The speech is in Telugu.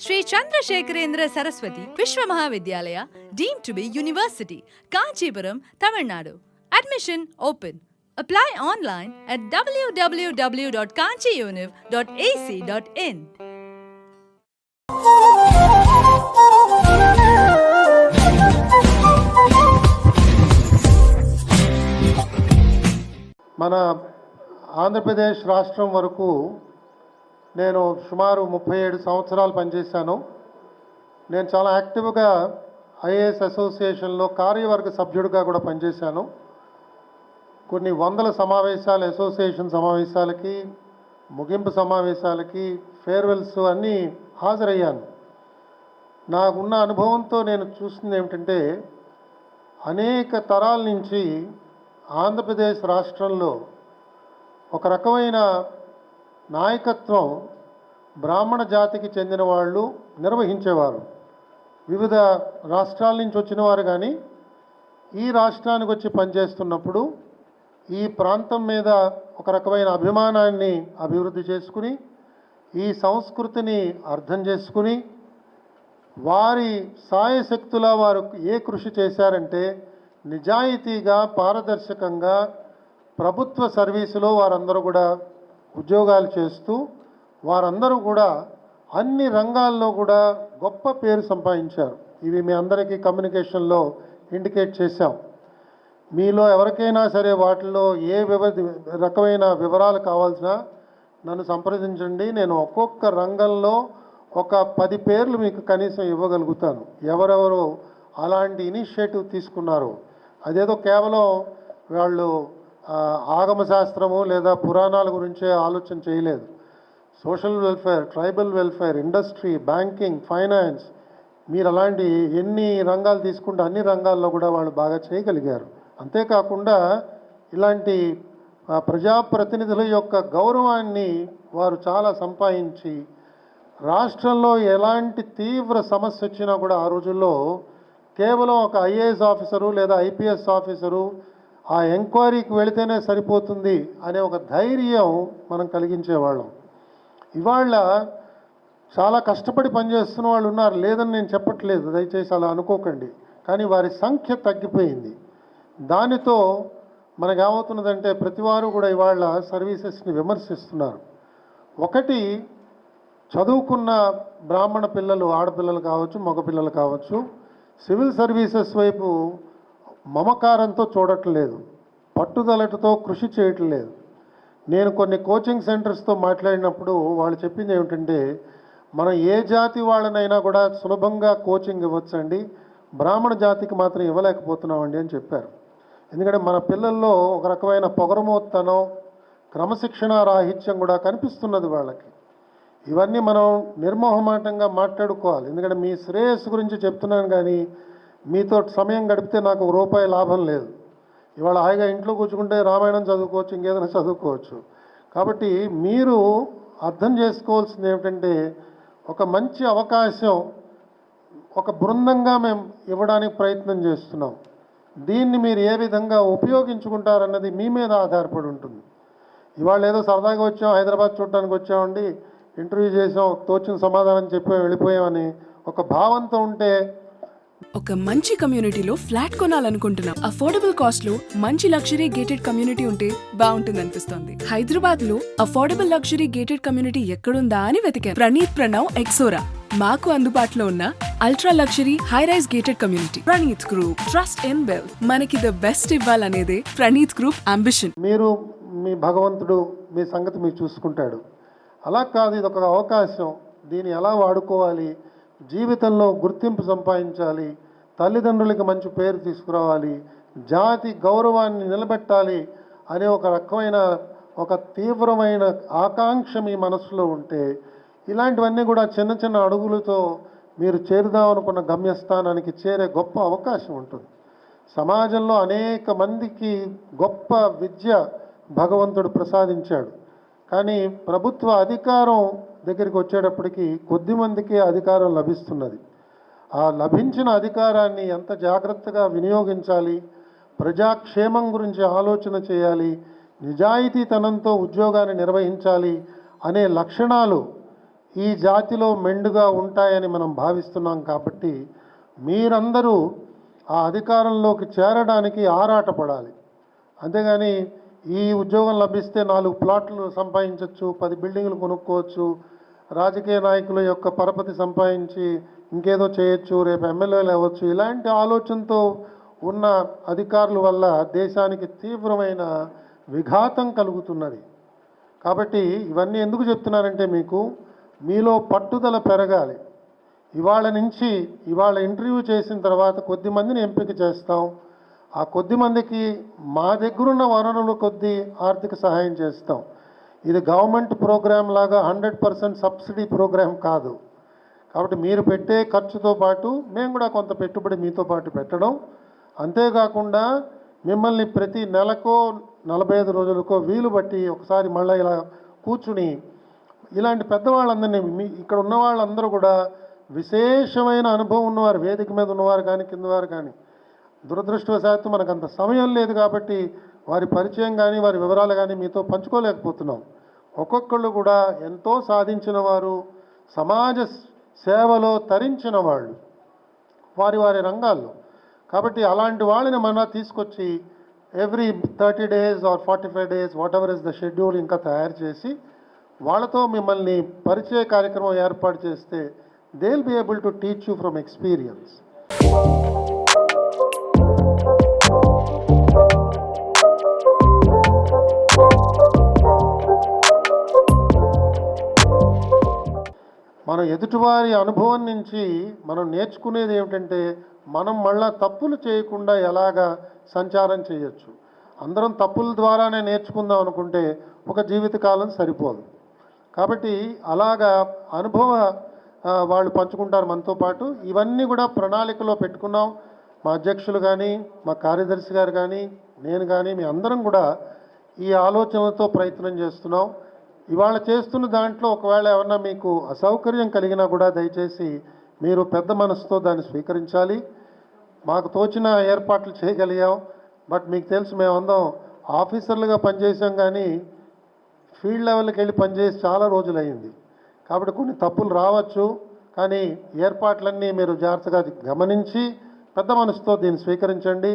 Shri Chandrashekharendra Saraswathi Vishwa Mahavidyalaya deem to be university Kanchipuram Tamil Nadu admission open apply online at WWW dot Kanchiuniv dot AC dot in మన ఆంధ్రప్రదేశ్ రాష్ట్రం వరకు నేను సుమారు ముప్పై ఏడు సంవత్సరాలు పనిచేశాను. నేను చాలా యాక్టివ్గా ఐఏఎస్ అసోసియేషన్లో కార్యవర్గ సభ్యుడిగా కూడా పనిచేశాను. కొన్ని వందల సమావేశాలు అసోసియేషన్ సమావేశాలకి ముగింపు సమావేశాలకి ఫేర్వెల్స్ అన్నీ హాజరయ్యాను. నాకున్న అనుభవంతో నేను చూసింది ఏమిటంటే అనేక తరాల నుంచి ఆంధ్రప్రదేశ్ రాష్ట్రంలో ఒక రకమైన నాయకత్వం బ్రాహ్మణ జాతికి చెందిన వాళ్ళు నిర్వహించేవారు. వివిధ రాష్ట్రాల నుంచి వచ్చిన వారు కానీ ఈ రాష్ట్రానికి వచ్చి పనిచేస్తున్నప్పుడు ఈ ప్రాంతం మీద ఒక రకమైన అభిమానాన్ని అభివృద్ధి చేసుకుని ఈ సంస్కృతిని అర్థం చేసుకుని వారి సాయశక్తులా వారు ఏ కృషి చేశారంటే నిజాయితీగా పారదర్శకంగా ప్రభుత్వ సర్వీసులో వారందరూ కూడా ఉద్యోగాలు చేస్తూ వారందరూ కూడా అన్ని రంగాల్లో కూడా గొప్ప పేరు సంపాదించారు. ఇవి మీ అందరికీ కమ్యూనికేషన్లో ఇండికేట్ చేశాం. మీలో ఎవరికైనా సరే వాటిలో ఏ వివ రకమైన వివరాలు కావాల్సిన నన్ను సంప్రదించండి. నేను ఒక్కొక్క రంగంలో ఒక పది పేర్లు మీకు కనీసం ఇవ్వగలుగుతాను. ఎవరెవరు అలాంటి ఇనిషియేటివ్ తీసుకున్నారు అదేదో కేవలం వాళ్ళు ఆగమశాస్త్రము ఆగమ శాస్త్రము లేదా పురాణాల గురించే ఆలోచన చేయలేదు. Social welfare tribal welfare industry banking finance మీరు అలాంటి ఎన్ని రంగాలు తీసుకుంటే అన్ని రంగాల్లో కూడా వాళ్ళు బాగా చేయగలిగారు. అంతేకాకుండా ఇలాంటి ప్రజాప్రతినిధుల యొక్క గౌరవాన్ని వారు చాలా సంపాదించి రాష్ట్రంలో ఎలాంటి తీవ్ర సమస్య వచ్చినా కూడా ఆ రోజుల్లో కేవలం ఒక ఐఏఎస్ ఆఫీసరు లేదా ఐపీఎస్ ఆఫీసరు ఆ ఎంక్వైరీకి వెళితేనే సరిపోతుంది అనే ఒక ధైర్యం మనం కలిగించేవాళ్ళం. ఇవాళ చాలా కష్టపడి పనిచేస్తున్న వాళ్ళు ఉన్నారు లేదని నేను చెప్పట్లేదు దయచేసి అలా అనుకోకండి. కానీ వారి సంఖ్య తగ్గిపోయింది. దానితో మనకేమవుతున్నదంటే ప్రతివారు కూడా ఇవాళ సర్వీసెస్ని విమర్శిస్తున్నారు. ఒకటి చదువుకున్న బ్రాహ్మణ పిల్లలు ఆడపిల్లలు కావచ్చు మగపిల్లలు కావచ్చు సివిల్ సర్వీసెస్ వైపు మమకారంతో చూడట్లేదు. పట్టుదలటతో కృషి చేయట్లేదు. నేను కొన్ని కోచింగ్ సెంటర్స్తో మాట్లాడినప్పుడు వాళ్ళు చెప్పింది ఏమిటంటే మనం ఏ జాతి వాళ్ళనైనా కూడా సులభంగా కోచింగ్ ఇవ్వచ్చండి. బ్రాహ్మణ జాతికి మాత్రం ఇవ్వలేకపోతున్నామండి అని చెప్పారు. ఎందుకంటే మన పిల్లల్లో ఒక రకమైన పొగరమోత్తనం క్రమశిక్షణ రాహిత్యం కూడా కనిపిస్తున్నది వాళ్ళకి. ఇవన్నీ మనం నిర్మోహమాటంగా మాట్లాడుకోవాలి. ఎందుకంటే మీ శ్రేయస్సు గురించి చెప్తున్నాను కానీ మీతో సమయం గడిపితే నాకు రూపాయి లాభం లేదు. ఇవాళ హాయిగా ఇంట్లో కూర్చుకుంటే రామాయణం చదువుకోవచ్చు ఇంకేదైనా చదువుకోవచ్చు. కాబట్టి మీరు అర్థం చేసుకోవాల్సింది ఏమిటంటే ఒక మంచి అవకాశం ఒక బృందంగా మేము ఇవ్వడానికి ప్రయత్నం చేస్తున్నాం. దీన్ని మీరు ఏ విధంగా ఉపయోగించుకుంటారన్నది మీ మీద ఆధారపడి ఉంటుంది. ఇవాళ ఏదో సరదాగా వచ్చాం హైదరాబాద్ చూడటానికి వచ్చామండి ఇంటర్వ్యూ చేసాం తోచిన సమాధానం చెప్పాం వెళ్ళిపోయామని ఒక భావంతో ఉంటే ఒక మంచి కమ్యూనిటీలో ఫ్లాట్ కొనాలనుకుంటున్నాం. అఫోర్డబుల్ కాస్ట్లో మంచి లగ్జరీ గేటెడ్ కమ్యూనిటీ ఉంటే బాగుంటుంది అనిపిస్తుంది హైదరాబాద్లో అఫోర్డబుల్ లగ్జరీ గేటెడ్ కమ్యూనిటీ ఎక్కడుందా అని వెతికాను ప్రణీత్ ప్రణవ్ ఎక్సోరా. మాకు అందుబాటులో ఉన్న ultra luxury high rise gated community. Praneeth group trust in bell మనకి ద బెస్ట్ ఇవ్వాలనేదే ప్రణీత్ గ్రూప్ అంబిషన్. మీరు మీ భగవంతుడు మీ సంగతి మీరు చూసుకుంటాడు. అలా కాదు ఇది ఒక అవకాశం. దీన్ని ఎలా వాడుకోవాలి? జీవితంలో గుర్తింపు సంపాదించాలి తల్లిదండ్రులకి మంచి పేరు తీసుకురావాలి జాతి గౌరవాన్ని నిలబెట్టాలి అనే ఒక రకమైన ఒక తీవ్రమైన ఆకాంక్ష మీ మనసులో ఉంటే ఇలాంటివన్నీ కూడా చిన్న చిన్న అడుగులతో మీరు చేరుదాం అనుకున్న గమ్యస్థానానికి చేరే గొప్ప అవకాశం ఉంటుంది. సమాజంలో అనేక మందికి గొప్ప విద్య భగవంతుడు ప్రసాదించాడు. కానీ ప్రభుత్వ అధికారం దగ్గరికి వచ్చేటప్పటికి కొద్దిమందికే అధికారం లభిస్తున్నది. ఆ లభించిన అధికారాన్ని ఎంత జాగ్రత్తగా వినియోగించాలి? ప్రజాక్షేమం గురించి ఆలోచన చేయాలి? నిజాయితీతనంతో ఉద్యోగాన్ని నిర్వహించాలి అనే లక్షణాలు ఈ జాతిలో మెండుగా ఉంటాయని మనం భావిస్తున్నాం కాబట్టి మీరందరూ ఆ అధికారంలోకి చేరడానికి ఆరాటపడాలి. అంతేగాని ఈ ఉద్యోగం లభిస్తే నాలుగు ప్లాట్లు సంపాదించవచ్చు పది బిల్డింగ్లు కొనుక్కోవచ్చు రాజకీయ నాయకుల యొక్క పరపతి సంపాదించి ఇంకేదో చేయొచ్చు రేపు ఎమ్మెల్యేలు అవ్వచ్చు ఇలాంటి ఆలోచనతో ఉన్న అధికారుల వల్ల దేశానికి తీవ్రమైన విఘాతం కలుగుతున్నది. కాబట్టి ఇవన్నీ ఎందుకు చెప్తున్నానంటే మీకు మీలో పట్టుదల పెరగాలి. ఇవాళ నుంచి ఇవాళ ఇంటర్వ్యూ చేసిన తర్వాత కొద్ది మందిని ఎంపిక చేస్తాం. ఆ కొద్ది మందికి మా దగ్గరున్న వనరుల కొద్దీ ఆర్థిక సహాయం చేస్తాం. ఇది గవర్నమెంట్ ప్రోగ్రామ్ లాగా హండ్రెడ్ పర్సెంట్ సబ్సిడీ ప్రోగ్రామ్ కాదు. కాబట్టి మీరు పెట్టే ఖర్చుతో పాటు మేము కూడా కొంత పెట్టుబడి మీతో పాటు పెట్టడం. అంతేకాకుండా మిమ్మల్ని ప్రతి నెలకో నలభై ఐదు రోజులకో వీలు బట్టి ఒకసారి మళ్ళీ ఇలా కూర్చుని ఇలాంటి పెద్దవాళ్ళందరినీ మీ ఇక్కడ ఉన్న వాళ్ళందరూ కూడా విశేషమైన అనుభవం ఉన్నవారు వేదిక మీద ఉన్నవారు కానీ కింద వారు కానీ దురదృష్టవశాత్తు మనకు అంత సమయం లేదు కాబట్టి వారి పరిచయం కానీ వారి వివరాలు కానీ మీతో పంచుకోలేకపోతున్నాం. ఒక్కొక్కళ్ళు కూడా ఎంతో సాధించిన వారు సమాజ సేవలో తరించిన వాళ్ళు వారి వారి రంగాల్లో. కాబట్టి అలాంటి వాళ్ళని మన తీసుకొచ్చి every thirty days or forty five days whatever is the schedule ఇంకా తయారు చేసి వాళ్ళతో మిమ్మల్ని పరిచయ కార్యక్రమం ఏర్పాటు చేస్తే they will be able to teach you from experience మన ఎదుటివారి అనుభవం నుంచి మనం నేర్చుకునేది ఏమిటంటే మనం మళ్ళా తప్పులు చేయకుండా ఎలాగా సంచారం చేయొచ్చు. అందరం తప్పుల ద్వారానే నేర్చుకుందాం అనుకుంటే ఒక జీవితకాలం సరిపోదు. కాబట్టి అలాగా అనుభవ వాళ్ళు పంచుకుంటారు మనతో పాటు. ఇవన్నీ కూడా ప్రణాళికలో పెట్టుకున్నాం. మా అధ్యక్షులు కానీ మా కార్యదర్శి గారు కానీ నేను కానీ మీ అందరం కూడా ఈ ఆలోచనలతో ప్రయత్నం చేస్తున్నాం. ఇవాళ చేస్తున్న దాంట్లో ఒకవేళ ఏమన్నా మీకు అసౌకర్యం కలిగినా కూడా దయచేసి మీరు పెద్ద మనసుతో దాన్ని స్వీకరించాలి. మాకు తోచిన ఏర్పాట్లు చేయగలిగాం. బట్ మీకు తెలుసు మేమందరం ఆఫీసర్లుగా పనిచేసాం కానీ ఫీల్డ్ లెవెల్కి వెళ్ళి పనిచేసి చాలా రోజులయ్యింది. కాబట్టి కొన్ని తప్పులు రావచ్చు. కానీ ఏర్పాట్లన్నీ మీరు జాగ్రత్తగా గమనించి పెద్ద మనసుతో దీన్ని స్వీకరించండి.